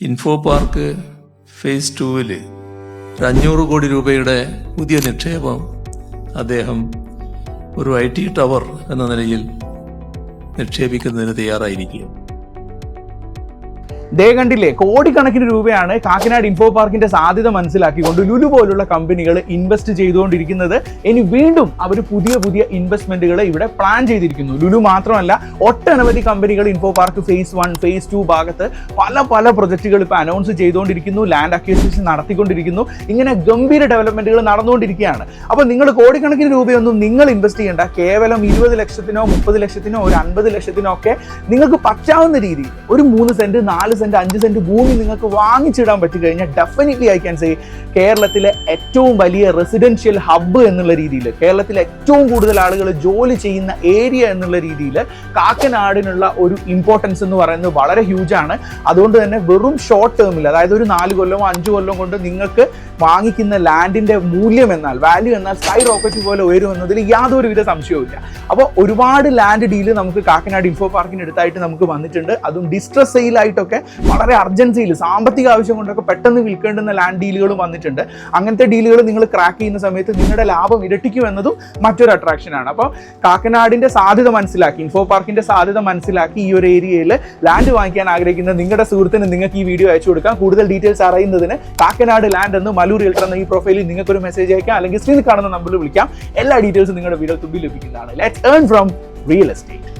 Info park face ടൂവിൽ ഒരു അഞ്ഞൂറ് കോടി രൂപയുടെ പുതിയ നിക്ഷേപം അദ്ദേഹം ഒരു ഐ ടി ടവർ എന്ന നിലയിൽ നിക്ഷേപിക്കുന്നതിന് തയ്യാറായിരിക്കുക ദേ കണ്ടില്ലേ കോടിക്കണക്കിന് രൂപയാണ് കാക്കനാട് ഇൻഫോ പാർക്കിന്റെ സാധ്യത മനസ്സിലാക്കിക്കൊണ്ട് ലുലു പോലുള്ള കമ്പനികൾ ഇൻവെസ്റ്റ് ചെയ്തുകൊണ്ടിരിക്കുന്നത്. ഇനി വീണ്ടും അവർ പുതിയ പുതിയ ഇൻവെസ്റ്റ്മെന്റുകൾ ഇവിടെ പ്ലാൻ ചെയ്തിരിക്കുന്നു. ലുലു മാത്രമല്ല ഒട്ടനവധി കമ്പനികൾ Infopark phase one phase two ഭാഗത്ത് പല പല പ്രൊജക്റ്റുകൾ ഇപ്പോൾ അനൗൺസ് ചെയ്തുകൊണ്ടിരിക്കുന്നു ലാൻഡ് അക്വിസിഷൻ നടത്തിക്കൊണ്ടിരിക്കുന്നു. ഇങ്ങനെ ഗംഭീര ഡെവലപ്മെന്റുകൾ നടന്നുകൊണ്ടിരിക്കുകയാണ്. അപ്പോൾ നിങ്ങൾ കോടിക്കണക്കിന് രൂപയൊന്നും നിങ്ങൾ ഇൻവെസ്റ്റ് ചെയ്യേണ്ട കേവലം ഇരുപത് ലക്ഷത്തിനോ മുപ്പത് ലക്ഷത്തിനോ ഒരു അൻപത് ലക്ഷത്തിനോ ഒക്കെ നിങ്ങൾക്ക് പറ്റാവുന്ന രീതിയിൽ ഒരു മൂന്ന് സെന്റ് നാല് സെന്റ് അഞ്ച് സെന്റ് ഭൂമി നിങ്ങൾക്ക് വാങ്ങിച്ചിടാൻ പറ്റി കഴിഞ്ഞാൽ ഡെഫിനറ്റ്ലി ഐ ക്യാൻ സേ കേരളത്തിലെ ഏറ്റവും വലിയ റെസിഡൻഷ്യൽ ഹബ്ബ് എന്നുള്ള രീതിയിൽ കേരളത്തിലെ ഏറ്റവും കൂടുതൽ ആളുകൾ ജോലി ചെയ്യുന്ന ഏരിയ എന്നുള്ള രീതിയിൽ കാക്കനാടിനുള്ള ഒരു ഇമ്പോർട്ടൻസ് എന്ന് പറയുന്നത് വളരെ ഹ്യൂജ് ആണ്. അതുകൊണ്ട് തന്നെ വെറും ഷോർട്ട് ടേമിൽ അതായത് ഒരു നാല് കൊല്ലമോ അഞ്ച് കൊല്ലം കൊണ്ട് നിങ്ങൾക്ക് വാങ്ങിക്കുന്ന ലാൻഡിന്റെ മൂല്യം എന്നാൽ വാല്യൂ എന്നാൽ സ്കൈ റോക്കറ്റ് പോലെ ഉയരും എന്നതിൽ യാതൊരുവിധ സംശയവുമില്ല അപ്പോൾ ഒരുപാട് ലാൻഡ് ഡീൽ നമുക്ക് കാക്കനാട് ഇൻഫോ പാർക്കിന് അടുത്തായിട്ട് നമുക്ക് വന്നിട്ടുണ്ട്. അതും ഡിസ്ട്രസ് സെയിലായിട്ടൊക്കെ വളരെ അർജൻസിയിൽ സാമ്പത്തിക ആവശ്യം കൊണ്ടൊക്കെ പെട്ടെന്ന് വിൽക്കേണ്ടുന്ന ലാൻഡ് ഡീലുകളും വന്നിട്ടുണ്ട്. അങ്ങനത്തെ ഡീലുകൾ നിങ്ങൾ ക്രാക്ക് ചെയ്യുന്ന സമയത്ത് നിങ്ങളുടെ ലാഭം ഇരട്ടിക്കും എന്നതും മറ്റൊരു അട്രാക്ഷനാണ് അപ്പോൾ കാക്കനാടിന്റെ സാധ്യത മനസ്സിലാക്കി ഇൻഫോ പാർക്കിന്റെ സാധ്യത മനസ്സിലാക്കി ഈ ഒരു ഏരിയയിൽ ലാൻഡ് വാങ്ങിക്കാൻ ആഗ്രഹിക്കുന്ന നിങ്ങളുടെ സുഹൃത്തിന് നിങ്ങൾക്ക് ഈ വീഡിയോ അയച്ചു കൊടുക്കാം. കൂടുതൽ ഡീറ്റെയിൽസ് അറിയുന്നതിന് കാക്കനാട് ലാൻഡ് എന്ന് മലൂർ റിയൽട്ടർ എന്ന ഈ പ്രൊഫൈലിൽ നിങ്ങൾക്ക് ഒരു മെസ്സേജ് അയക്കാം. അല്ലെങ്കിൽ സ്ക്രീനിൽ കാണുന്ന നമ്പറിൽ വിളിക്കാം. എല്ലാ ഡീറ്റെയിൽസും നിങ്ങളുടെ വീഡിയോ തുമ്പി ലഭിക്കുന്നതാണ്. Let earn from real estate